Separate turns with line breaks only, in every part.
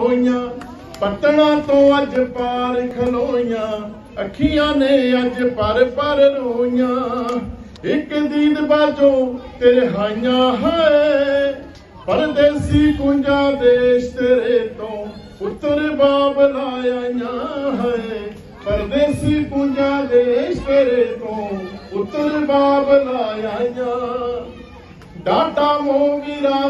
ਹੋਈਆਂ ਪਟਣਾ ਤੋਂ ਅੱਜ ਪਾਰ ਖਲੋਈਆਂ, ਅੱਖੀਆਂ ਨੇ ਅੱਜ ਪਰ ਪਰ ਰੋਈਆਂ। ਇੱਕ ਦੀਦ ਬਾਜੋ ਤੇਰੇ ਹਾਈਆਂ ਹੈ ਪਰਦੇਸੀ ਕੁੰਜਾ ਦੇਸ਼ ਤੇਰੇ ਤੋਂ ਉੱਤਰ ਬਾਬ ਲਾਇਆ ਹੈ ਪਰਦੇਸੀ ਕੁੰਜਾ ਦੇਸ਼ ਤੇਰੇ ਤੋਂ ਉੱਤਰ ਬਾਬ ਲਾਇਆ ਡਾਟਾ ਮੋਗੀ ਦਾ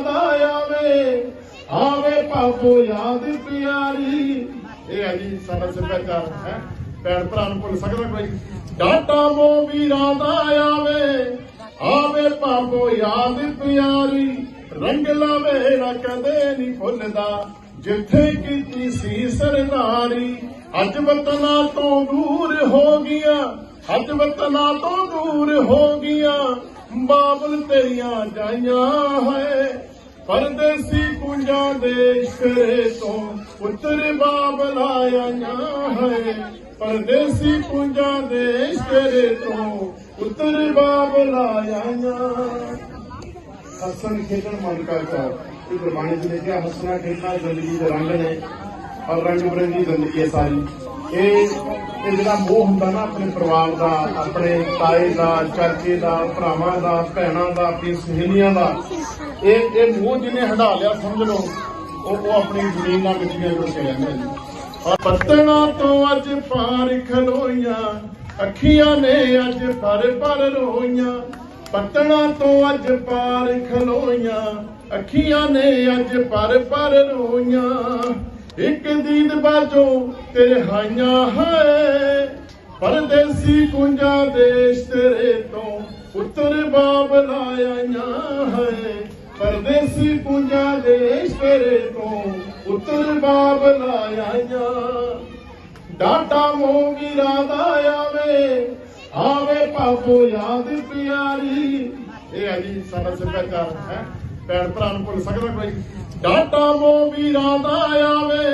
ਆਵੇ ਯਾਦ ਪਿਆਰੀ। ਇਹ ਹੈ ਜੀ ਸਾਡਾ ਸੱਭਿਆਚਾਰ, ਹੈ? ਭੈਣ ਭਰਾ ਨੂੰ ਭੁੱਲ ਸਕਦਾ ਕੋਈ? ਡਾਟਾ ਮੋਗੀਰਾ ਦਾ ਆਵੇ ਆਵੇ ਪਾਪੋ ਯਾਦ ਪਿਆਰੀ। ਰੰਗ ਲਾਵੇ ਨਾ ਕਦੇ ਨਹੀਂ ਭੁੱਲਦਾ, ਜਿੱਥੇ ਕੀਤੀ ਸੀ ਸਰਦਾਰੀ। ਅੱਜ ਵਤਨਾਂ ਤੋਂ ਦੂਰ ਹੋ ਗਿਆ ਅੱਜ ਵਤਨਾਂ ਤੋਂ ਦੂਰ ਹੋ ਗਿਆ ਬਾਬਲ ਤੇਰੀਆਂ ਜਾਈਆਂ ਹੈ ਪਰਦੇਸੀ ਕੁੰਜਾਂ ਦੇਸ਼ ਕਰੇ ਤੋਂ, ਪੁੱਤਰ ਬਾਬਲ ਆਈਆਂ ਹੈ ਪਰਦੇਸੀ ਕੁੰਜਾਂ ਦੇਸ਼ ਕਰੇ ਤੋਂ, ਪੁੱਤਰ ਬਾਬਲ ਆਈਆਂ ਹੱਸਣ ਖੇਡਣ ਮਨ ਕਾ ਇਹ ਗੁਰਬਾਣੀ ਚ ਲਿਖਿਆ ਹੱਸਣਾ ਖੇਡਣਾ ਜ਼ਿੰਦਗੀ ਦੇ ਰੰਗ ਨੇ। ਔਰ ਰੰਗ ਬਰੰਗੀ ਜ਼ਿੰਦਗੀ ਹੈ ਸਾਰੀ। ਇਹ ਇਹ ਜਿਹੜਾ ਮੋਹ ਹੁੰਦਾ ਨਾ ਆਪਣੇ ਪਰਿਵਾਰ ਦਾ, ਆਪਣੇ ਤਾਏ ਦਾ, ਚਾਚੇ ਦਾ, ਭਰਾਵਾਂ ਦਾ, ਭੈਣਾਂ ਦਾ ਆਪਣੀ ਸਹੇਲੀਆਂ ਦਾ। ਇਹ ਇਹ ਮੋਹ ਜਿਹਨੇ ਹਟਾ ਲਿਆ, ਸਮਝ ਲਓ, ਉਹ ਉਹ ਆਪਣੀ ਜ਼ਮੀਨ ਨਾਲ ਮਿੱਟੀਆਂ ਜੁੜ ਕੇ ਰਹਿੰਦਾ ਔਰ ਪੱਤਣਾ ਤੋਂ ਅੱਜ ਪਾਰ ਖਲੋਈਆਂ, ਅੱਖੀਆਂ ਨੇ ਅੱਜ ਪਰ ਪਰ ਰੋਈਆਂ। ਪੱਤਣਾ ਤੋਂ ਅੱਜ ਪਾਰ ਖਲੋਈਆਂ, ਅੱਖੀਆਂ ਨੇ ਅੱਜ ਪਰ ਪਰ ਰੋਈਆਂ। ਇੱਕ ਦੀਦ ਬਾਜੋ ਤੇਰੇ ਹਾਈਆਂ ਹੈ ਪਰਦੇਸੀ ਕੁੰਜਾ ਦੇਸ਼ ਤੇਰੇ ਤੋਂ ਉੱਤਰ ਬਾਬ ਆਈਆਂ ਹੈ ਪਰਦੇਸੀ ਕੁੰਜਾ ਦੇਸ਼ ਤੇਰੇ ਤੋਂ ਉੱਤਰ ਬਾਬਲ ਆਈਆਂ। ਡਾਟਾ ਮੋਗੀ ਦਾ ਆਵੇ ਆਵੇ ਪਾਪੋ ਯਾਦ ਪਿਆਰੀ। ਇਹ ਹੈ ਜੀ ਸਾਡਾ ਸੱਭਿਆਚਾਰ ਹੈ। ਭੈਣ ਭਰਾ ਨੂੰ ਭੁੱਲ ਸਕਦਾ ਕੋਈ? ਡਾਟਾ ਮੋਗੀਰਾ ਦਾ ਆਵੇ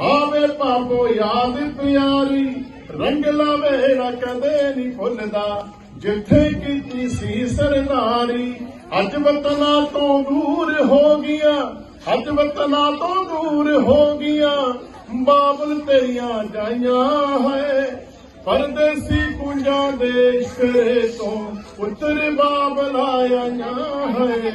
ਆਵੇ ਪਾਪੋ ਯਾਦ ਪਿਆਰੀ, ਰੰਗ ਲਾਵੇ ਨਾ ਕਦੇ ਨਹੀਂ ਭੁੱਲਦਾ। ਜਿੱਥੇ ਕੀਤੀ ਸੀ ਸਰਦਾਰੀ, ਅੱਜ ਵਤਨਾਂ ਤੋਂ ਦੂਰ ਹੋ ਗਿਆ ਅੱਜ ਵਤਨਾਂ ਤੋਂ ਦੂਰ ਹੋ ਗਿਆ ਬਾਬਲ ਤੇਰੀਆਂ ਜਾਈਆਂ ਹੈ ਪਰਦੇਸੀ ਕੁੰਜਾਂ ਦੇਸ਼ ਕਰੇ ਤੋਂ ਪੁੱਤਰ ਬਾਬਲ ਆਇਆ ਹੈ